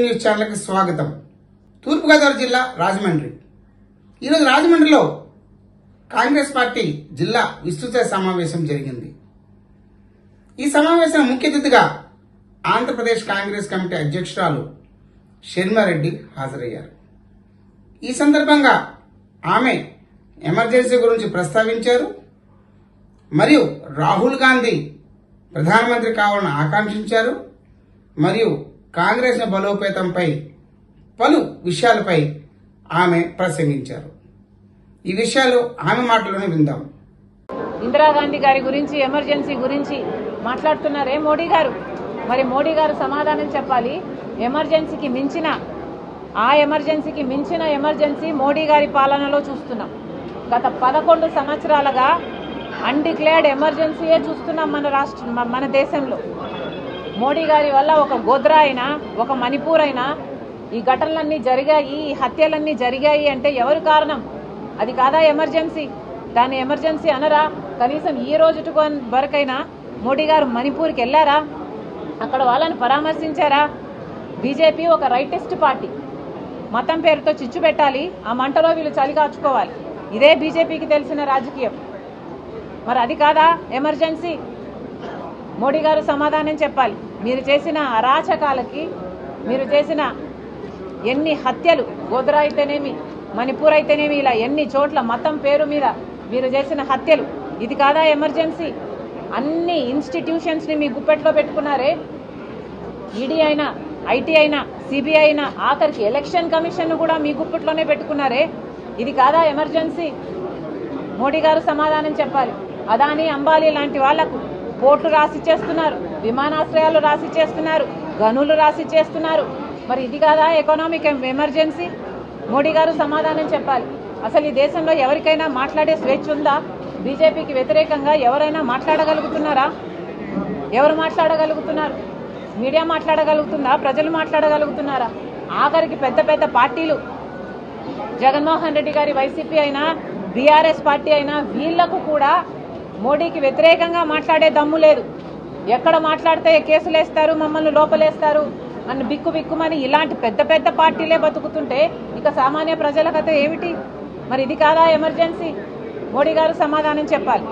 Seven news ఛానల్కి స్వాగతం. తూర్పుగోదావరి జిల్లా రాజమండ్రి. ఈరోజు రాజమండ్రిలో కాంగ్రెస్ పార్టీ జిల్లా విస్తృత సమావేశం జరిగింది. ఈ సమావేశం ముఖ్య అతిథిగా ఆంధ్రప్రదేశ్ కాంగ్రెస్ కమిటీ అధ్యక్షురాలు షర్మారెడ్డి హాజరయ్యారు. ఈ సందర్భంగా ఆమె ఎమర్జెన్సీ గురించి ప్రస్తావించారు. మరియు రాహుల్ గాంధీ ప్రధానమంత్రి కావాలని ఆకాంక్షించారు. మరియు కాంగ్రెస్ బలోపేతంపై పలు విషయాలపై ఆమె ప్రసంగించారు. ఈ విషయాలు ఆమె మాటలోనే విందాం. ఇందిరాగాంధీ గారి గురించి ఎమర్జెన్సీ గురించి మాట్లాడుతున్నారే మోడీ గారు? మరి మోడీ గారు సమాధానం చెప్పాలి. ఎమర్జెన్సీకి మించిన ఆ ఎమర్జెన్సీకి మించిన ఎమర్జెన్సీ మోడీ గారి పాలనలో చూస్తున్నాం. గత పదకొండు సంవత్సరాలుగా అన్డిక్లేర్డ్ ఎమర్జెన్సీయే చూస్తున్నాం మన రాష్ట్రం మన దేశంలో. మోడీ గారి వల్ల ఒక గోద్రా అయినా ఒక మణిపూర్ అయినా ఈ ఘటనలన్నీ జరిగాయి ఈ హత్యలన్నీ జరిగాయి అంటే ఎవరు కారణం? అది కాదా ఎమర్జెన్సీ? దాన్ని ఎమర్జెన్సీ అనరా? కనీసం ఈ రోజు వరకైనా మోడీ గారు మణిపూర్కి వెళ్ళారా? అక్కడ వాళ్ళని పరామర్శించారా? బీజేపీ ఒక రైటెస్ట్ పార్టీ. మతం పేరుతో చిచ్చు పెట్టాలి ఆ మంటలో వీళ్ళు చలి కాచుకోవాలి. ఇదే బీజేపీకి తెలిసిన రాజకీయం. మరి అది కాదా ఎమర్జెన్సీ? మోడీ గారు సమాధానం చెప్పాలి. మీరు చేసిన అరాచకాలకి మీరు చేసిన ఎన్ని హత్యలు గోద్రా అయితేనేమి మణిపూర్ అయితేనేమి ఇలా ఎన్ని చోట్ల మతం పేరు మీద మీరు చేసిన హత్యలు ఇది కాదా ఎమర్జెన్సీ? అన్ని ఇన్స్టిట్యూషన్స్ని మీ గుప్పెట్లో పెట్టుకున్నారే? ఈడీ అయినా ఐటీ అయినా సిబిఐ అయినా ఆఖరికి ఎలక్షన్ కమిషన్ కూడా మీ గుప్పెట్లోనే పెట్టుకున్నారే? ఇది కాదా ఎమర్జెన్సీ? మోడీ గారు సమాధానం చెప్పాలి. అదాని అంబాలి లాంటి వాళ్ళకు పోర్టులు రాసి చేస్తున్నారు విమానాశ్రయాలు రాసి చేస్తున్నారు గనులు రాసి చేస్తున్నారు. మరి ఇది కాదా ఎకనామిక్ ఎమర్జెన్సీ మోడీ గారు సమాధానం చెప్పాలి. అసలు ఈ దేశంలో ఎవరికైనా మాట్లాడే స్వేచ్ఛ ఉందా? బీజేపీకి వ్యతిరేకంగా ఎవరైనా మాట్లాడగలుగుతున్నారా? ఎవరు మాట్లాడగలుగుతున్నారు? మీడియా మాట్లాడగలుగుతుందా? ప్రజలు మాట్లాడగలుగుతున్నారా? ఆఖరికి పెద్ద పెద్ద పార్టీలు. జగన్మోహన్ రెడ్డి గారి వైసీపీ అయినా బీఆర్ఎస్ పార్టీ అయినా వీళ్ళకు కూడా మోడీకి వ్యతిరేకంగా మాట్లాడే దమ్ము లేదు. ఎక్కడ మాట్లాడితే కేసులు వేస్తారు మమ్మల్ని లోపలేస్తారు అని బిక్కు బిక్కుమని ఇలాంటి పెద్ద పెద్ద పార్టీలే బతుకుతుంటే ఇక సామాన్య ప్రజల కథ ఏమిటి? మరి ఇది కాదా ఎమర్జెన్సీ? మోడీ గారు సమాధానం చెప్పాలి.